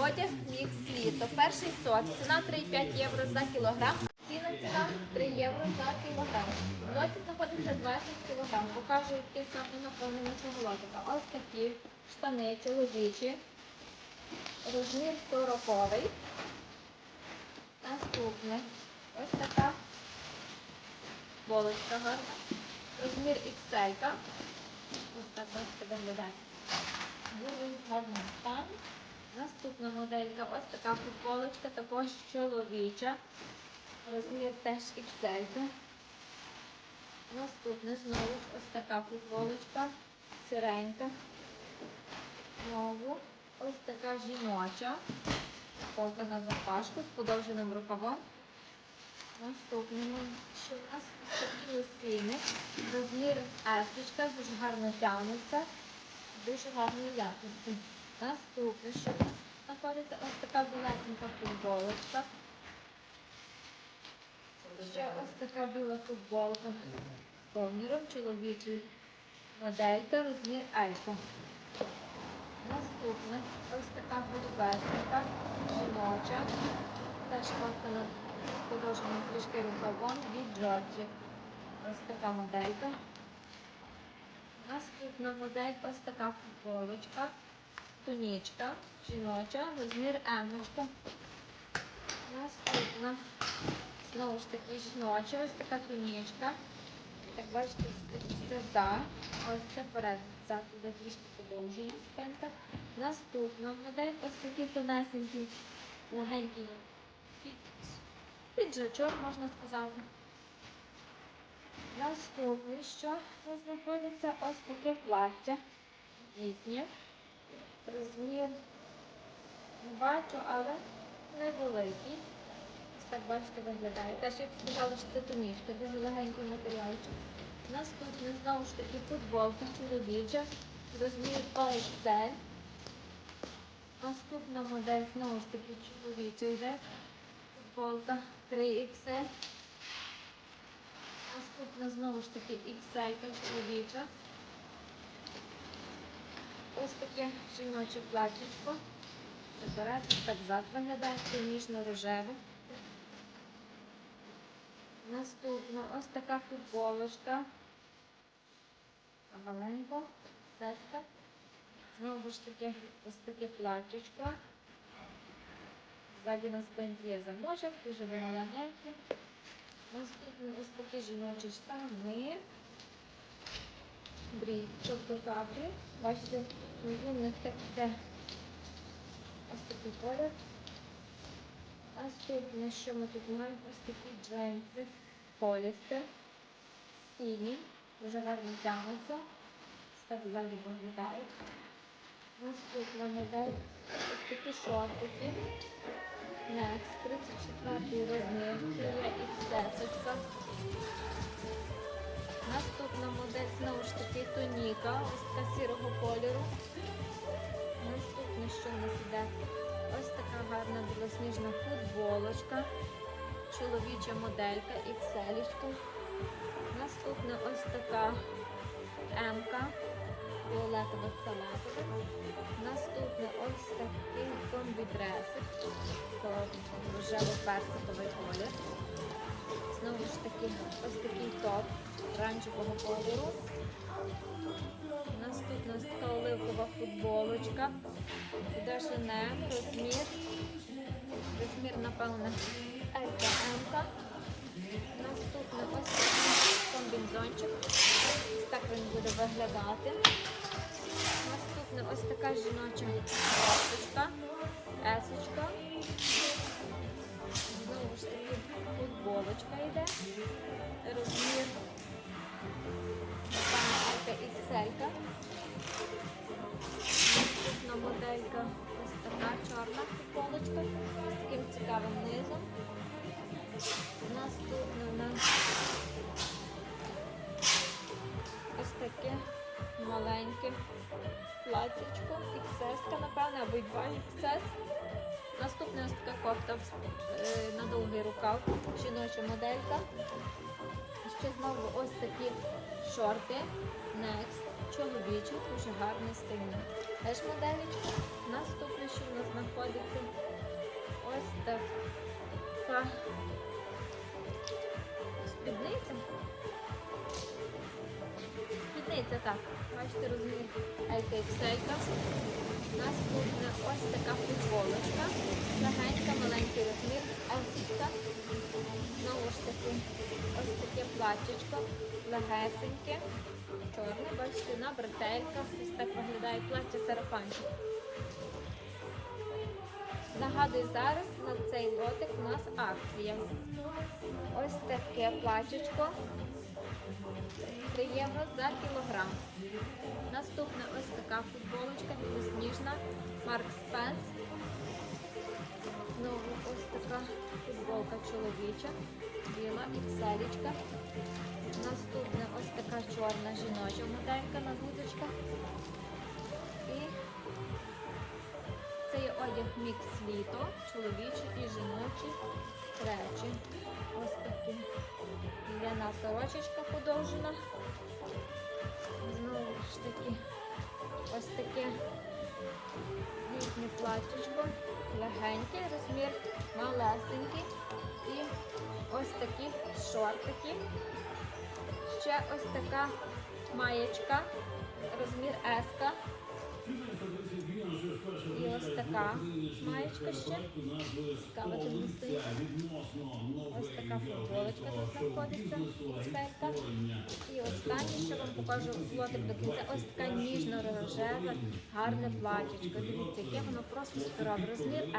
Одяг мікс літо. Перший сорт. Ціна 3,5 євро за кілограм. Ціна ціна 3 євро за кілограм. Лоті знаходиться 20 кілограм. Покажу, які саме наповнені цього лотика. Ось такі штани чоловічі. Розмір 40 Наступне. Ось така болочка гарна. Розмір XL. Ось так бачите виглядає. Дуже гарний стан. Наступна моделька, ось така футболочка, також чоловіча. Розмір теж XL. Наступне знову ось така футболочка, сиренька. Знову ось така жіноча. Полка на запашку з подовженим рукавом. Наступному, що у нас такі лосини. Розмір есточка, дуже гарно тягнеться, дуже гарної якості. У нас знаходиться ось така білесенька футболочка. Ще ось така біла футболка з коміром чоловічий. Моделька, розмір Елька. Наступне ось така футболка жіноча. Теж кофтана з подовженим трішки рукавом від Джорджі. Ось така моделька. Наступна модель ось така футболочка. Тунічка жіноча, розмір емочка. Наступна знову ж таки жіноча, ось така тунічка. Як бачите, сюди. Ось це перед зад буде трішки подовжує спинка. Наступна модель ось такий тонесенький, легенький під- піджачок, можна сказати. Наступне, що знаходиться ось таке плаття. Літнє. Розмір не бачу, але невеликий. Ось так бачите, виглядає. Теж як сказала, що це тонічка, дуже легенький матеріалчик. Наступне знову ж таки футболка чоловіча. Розмір XL. Наступна модель знову ж таки чоловіча йде. Футболка 3XL. Наступна знову ж таки XL чоловіча. Ось таке жіноче платічко. Наперед так зад виглядає, ніжно-рожеве. Наступна ось така футболочка. Маленько, сетка. Знову ж таки ось таке платічко. Ззаді на спинці є замочок, дуже маленький. Наступні ось такі жіночі штани. Брі, тобто каплі. Бачите, внизу в них так йде ось такий що ми тут маємо, ось такі джинси, полістер, сіні, дуже гарно тягнуться. Так далі виглядають. Наступна модель, ось такі шортики. Next, 34 розмір, є XS. Наступна тоніка, ось така сірого кольору. Наступне, що в нас іде? Ось така гарна білосніжна футболочка, чоловіча моделька, і XL. Наступна ось така М-ка, фіолетова салатова. Наступне ось такий комбідресик, рожево-персиковий колір. Знову ж таки, ось такий топ оранжевого кольору. Наступна така оливкова футболочка. Іде Шенем, розмір. Розмір, напевно, ЛКМ. Наступний ось такий комбінзончик. Так він буде виглядати. Наступна ось така жіноча кофточка, есочка. Знову ж таки футболочка йде. Розмір панелька XL. Наступна моделька ось така чорна футболочка з таким цікавим низом. Наступна у нас ось таке маленьке платічко, XS, напевне, або 2 XS. Наступна ось така кофта е, на довгий рукав, жіноча моделька. Ще знову ось такі шорти Next, чоловічі, дуже гарний стильний. Теж моделечка. Наступне, що у нас знаходиться. ось така Спідниця, так. Бачите, розмір XXL. Наступна ось така футболочка. Легенька, маленький розмір, есочка. Знову ж таки, ось таке платічко, легесеньке, чорне, бачите, на бретельках. Ось так виглядає плаття сарафанчик. Нагадую, зараз на цей лотик у нас акція. Ось таке платічко. 3 євро за кілограм. Наступна ось така футболочка білосніжна. Марк Спенс. Знову ось така футболка чоловіча, біла і селічка. Наступна ось така чорна жіноча моделька на гудочках. І це є одяг мікс літо, чоловічі і жіночі речі. Ось такі ляна сорочечка подовжена. Знову ж таки, ось таке літнє платтячко, легеньке, розмір малесенький. І ось такі шортики. Ще ось така маєчка, розмір S. І ось така маєчка ще. Цікава висить. Ось така футболочка тут знаходиться, ікселька. І останнє, що вам покажу лотик до кінця, ось така ніжно-рожева, гарне платічко. Дивіться, яке воно просто суперове. Розмір